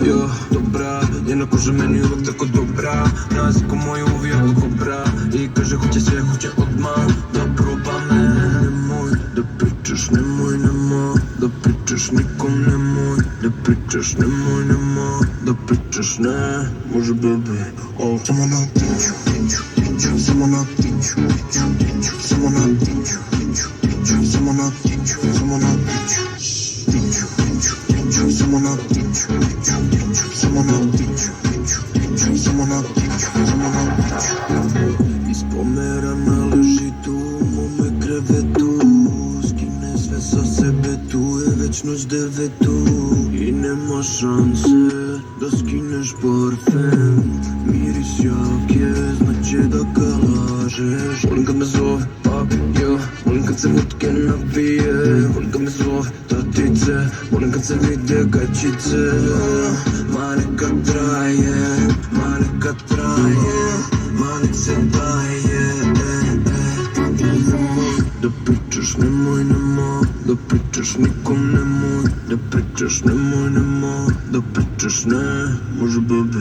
йо, добра, я на кожен меню як тако добра, назику мою як кобра, і каже, хоче ся, хоче одма, добро мене не мой, да причеш не мой, нема, да причеш ніком не мой, да причеш не мой, нема, да причеш не, може бебе, о, Сама на тичу, тичу, тичу, сама на тичу, тичу, тичу, someone out there, someone out there, someone out there, someone out there. Изпомера на лъжито, моме кревето, скине све със себето, е вечно с девето. И нема шансе да скинеш парфем, мирис яке, значи да калажеш. Мънка ме зове, папи, я, мънка се мутке навие. Ти це Оленька це віде качіце Малика трає, малика трає Малик це дає, е, е. Да причеш не мой, нема, да причеш ніком не мой, да причеш не мой, нема, да причеш не, може бебе.